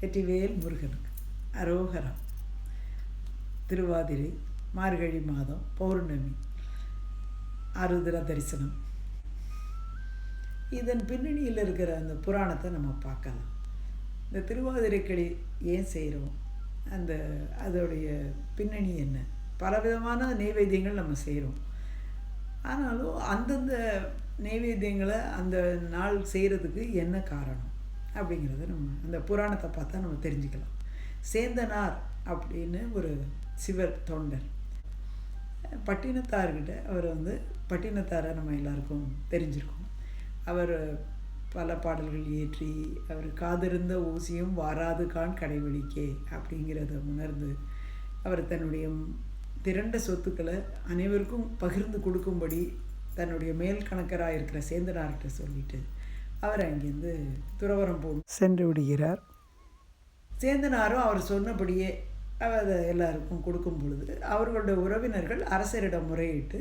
வெற்றிவேல் முருகனுக்கு. அரோகரம். திருவாதிரை மார்கழி மாதம் பௌர்ணமி. அருதிர தரிசனம். இதன் பின்னணியில் இருக்கிற அந்த புராணத்தை நம்ம பார்க்கலாம். இந்த திருவாதிரைக்களி ஏன் செய்கிறோம்? அந்த அதோடைய பின்னணி என்ன? பலவிதமான நெய்வேத்தியங்கள் நம்ம செய்கிறோம். ஆனாலும் அந்தந்த நெய்வேத்தியங்களை அந்த நாள் செய்கிறதுக்கு என்ன காரணம்? அப்படிங்கிறத நம்ம அந்த புராணத்தை பார்த்தா நம்ம தெரிஞ்சுக்கலாம். சேந்தனார் அப்படின்னு ஒரு சிவர் தொண்டர். பட்டினத்தார்கிட்ட அவர் வந்து பட்டினத்தாரை நம்ம எல்லாருக்கும் தெரிஞ்சிருக்கோம். அவர் பல பாடல்கள் இயற்றி அவர் காதிருந்த ஊசியும் வாராது கான் கடைபிடிக்கே அப்படிங்கிறத உணர்ந்து அவர் தன்னுடைய திரண்ட சொத்துக்களை அனைவருக்கும் பகிர்ந்து கொடுக்கும்படி தன்னுடைய மேல் கணக்கராக இருக்கிற சேந்தனார்கிட்ட சொல்லிட்டு அவர் அங்கேருந்து துறவரம் போ சென்று விடுகிறார். சேந்தனாரும் அவர் சொன்னபடியே அவர் எல்லாருக்கும் கொடுக்கும் பொழுது அவர்களுடைய உறவினர்கள் அரசரிடம் முறையிட்டு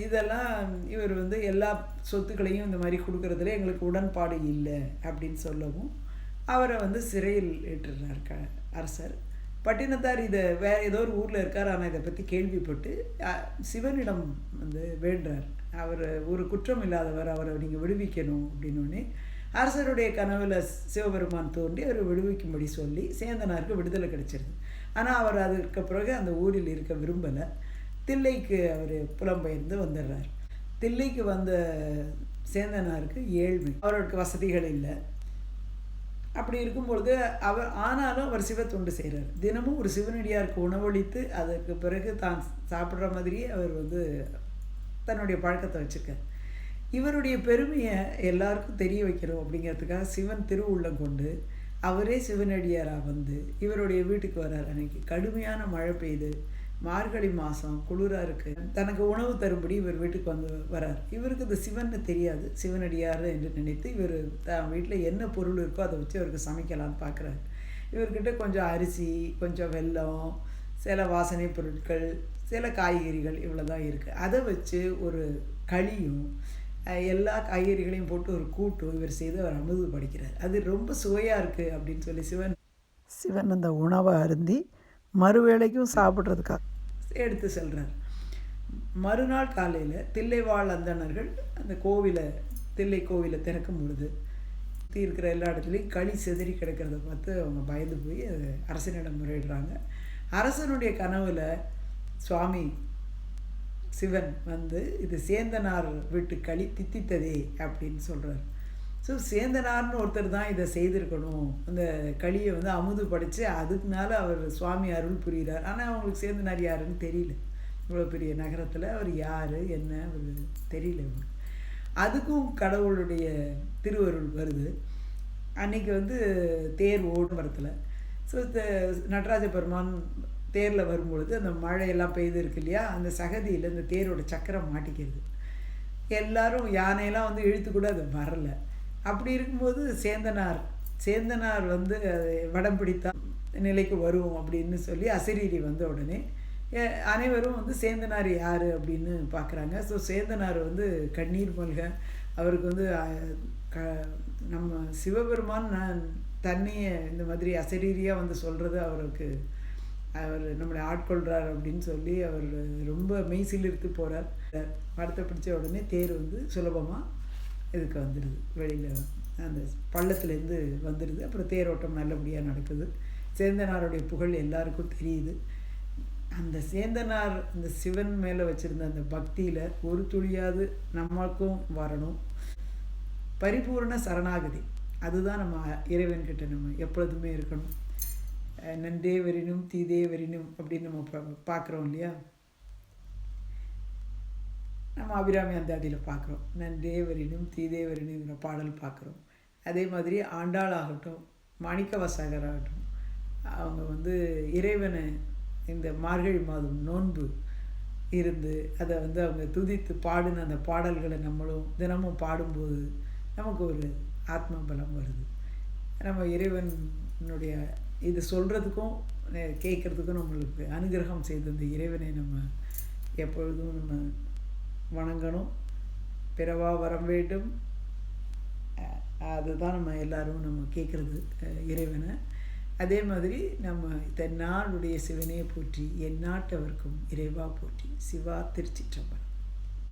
இதெல்லாம் இவர் வந்து எல்லா சொத்துக்களையும் இந்த மாதிரி கொடுக்கறதுல எங்களுக்கு உடன்பாடு இல்லை அப்படின்னு சொல்லவும் அவரை வந்து சிறையில் ஏற்றுறார் க அரசர். பட்டினத்தார் இதை வேற ஏதோ ஒரு ஊரில் இருக்கார் ஆனால் இதை பற்றி கேள்விப்பட்டு சிவனிடம் வந்து வேண்டுறார் அவர் ஒரு குற்றம் இல்லாதவர் அவரை நீங்கள் விடுவிக்கணும் அப்படின்னோடனே அரசருடைய கனவில் சிவபெருமான் தோன்றி அவரை விடுவிக்கும்படி சொல்லி சேந்தனாருக்கு விடுதலை கிடைச்சிருது. ஆனால் அவர் அதுக்கு பிறகு அந்த ஊரில் இருக்க விரும்பலை. தில்லைக்கு அவர் புலம்பெயர்ந்து வந்துடுறார். தில்லைக்கு வந்த சேந்தனாருக்கு ஏழ்மை. அவருக்கு வசதிகள் இல்லை. அப்படி இருக்கும்பொழுது அவர் ஆனாலும் அவர் சிவ தொண்டு செய்கிறார் தினமும் ஒரு சிவனடியாருக்கு உணவளித்து அதற்கு பிறகு தான் சாப்பிட்ற மாதிரியே அவர் வந்து தன்னுடைய பழக்கத்தை வச்சுக்க. இவருடைய பெருமையை எல்லாருக்கும் தெரிய வைக்கிறோம் அப்படிங்கிறதுக்காக சிவன் திருவுள்ளம் கொண்டு அவரே சிவனடியாராக வந்து இவருடைய வீட்டுக்கு வர்றார். அன்னைக்கு கடுமையான மழை பெய்யுது மார்கழி மாதம் குளிராக இருக்குது தனக்கு உணவு தரும்படி இவர் வீட்டுக்கு வந்து வரார் இவருக்கு இந்த சிவன்னு தெரியாது சிவனடியார் என்று நினைத்து இவர் தான் வீட்டில் என்ன பொருள் இருக்கோ அதை வச்சு அவருக்கு சமைக்கலான்னு பார்க்குறாரு இவர்கிட்ட கொஞ்சம் அரிசி கொஞ்சம் வெல்லம் சில வாசனை பொருட்கள் சில காய்கறிகள் இவ்வளோ தான் இருக்குது அதை வச்சு ஒரு களியும் எல்லா காய்கறிகளையும் போட்டு ஒரு கூட்டும் இவர் செய்து அவர் அமுது படிக்கிறார். அது ரொம்ப சுவையாக இருக்குது அப்படின்னு சொல்லி சிவன் சிவன் அந்த உணவை அருந்தி மறுவேளைக்கும் சாப்பிட்றதுக்காக எடுத்து செல்கிறார் மறுநாள் காலையில் தில்லைவாழ் அந்தணர்கள் அந்த கோவிலை தில்லை கோவிலை திறக்கும் பொழுது சுற்றி இருக்கிற எல்லா இடத்துலையும் களி செதறி கிடக்கிறத பார்த்து அவங்க பயந்து போய் அரசனிடம் முறையிடுறாங்க. அரசனுடைய கனவில் சுவாமி சிவன் வந்து இது சேந்தனார் வீட்டு களி தித்தித்ததே அப்படின்னு சொல்கிறார் ஸோ சேந்தனார்னு ஒருத்தர் தான் இதை செய்திருக்கணும். அந்த களியை வந்து அமுது படித்து அதுக்குனால அவர் சுவாமி அருள் புரிகிறார் ஆனால் அவங்களுக்கு சேந்தனார் யாருன்னு தெரியல. இவ்வளோ பெரிய நகரத்தில் அவர் யார் என்ன அவர் தெரியல அதுக்கும் கடவுளுடைய திருவருள் வருது. அன்றைக்கி வந்து தேர் ஓடும் மரத்தில். ஸோ நடராஜ பெருமான் தேரில் வரும்பொழுது அந்த மழையெல்லாம் பெய்து இருக்கு இல்லையா? அந்த சகதியில் இந்த தேரோட சக்கரம் மாட்டிக்கிறது. எல்லாரும் யானையெல்லாம் வந்து இழுத்து கூட அது வரலை. அப்படி இருக்கும்போது சேந்தனார் சேந்தனார் வந்து வடம் பிடித்தா நிலைக்கு வரும் அப்படின்னு சொல்லி அசிரீரி வந்த உடனே அனைவரும் வந்து சேந்தனார் யார்? அப்படின்னு பார்க்குறாங்க ஸோ சேந்தனார் வந்து கண்ணீர் மல்க அவருக்கு வந்து க நம்ம சிவபெருமான் நான் தண்ணியை இந்த மாதிரி அசரீரியாக வந்து சொல்கிறது அவருக்கு அவர் நம்மளை ஆட்கொள்கிறார் அப்படின்னு சொல்லி அவர் ரொம்ப மெய்சிலிருத்து போகிறார் படத்தை பிடிச்ச உடனே தேர் வந்து சுலபமாக இதுக்கு வந்துடுது. வெளியில் அந்த பள்ளத்துலேருந்து வந்துடுது. அப்புறம் தேரோட்டம் நல்லபடியாக நடக்குது. சேந்தனாருடைய புகழ் எல்லாருக்கும் தெரியுது. அந்த சேந்தனார் அந்த சிவன் மேலே வச்சுருந்த அந்த பக்தியில் ஒரு துளியாவது நம்மளுக்கும் வரணும். பரிபூர்ண சரணாகதி. அதுதான் நம்ம இறைவன்கிட்ட நம்ம எப்பொழுதுமே இருக்கணும். நன்றே வரினும் தீதே வரினும் அப்படின்னு நம்ம பார்க்குறோம் இல்லையா? நம்ம அபிராமி அந்தாதியில் பார்க்குறோம். நன்றே வரினும் தீதே வரினுங்கிற பாடல் பார்க்குறோம். அதே மாதிரி ஆண்டாள் ஆகட்டும் மாணிக்க ஆகட்டும் அவங்க வந்து இறைவனை இந்த மார்கழி மாதம் நோன்பு இருந்து அதை வந்து அவங்க துதித்து பாடின அந்த பாடல்களை நம்மளும் தினமும் பாடும்போது நமக்கு ஒரு ஆத்ம பலம் வருது. நம்ம இறைவனுடைய இது சொல்கிறதுக்கும் கேட்குறதுக்கும் நம்மளுக்கு அனுகிரகம் செய்த இந்த இறைவனை நம்ம எப்பொழுதும் நம்ம வணங்கணும். பிறவா வரம் வேண்டும். அதுதான் நம்ம எல்லோரும் நம்ம கேட்குறது இறைவனை. அதே மாதிரி நம்ம தென்னாளுடைய சிவனையை போற்றி எந்நாட்டவர்க்கும் இறைவா போற்றி. சிவா திருச்சிற்றம்பன்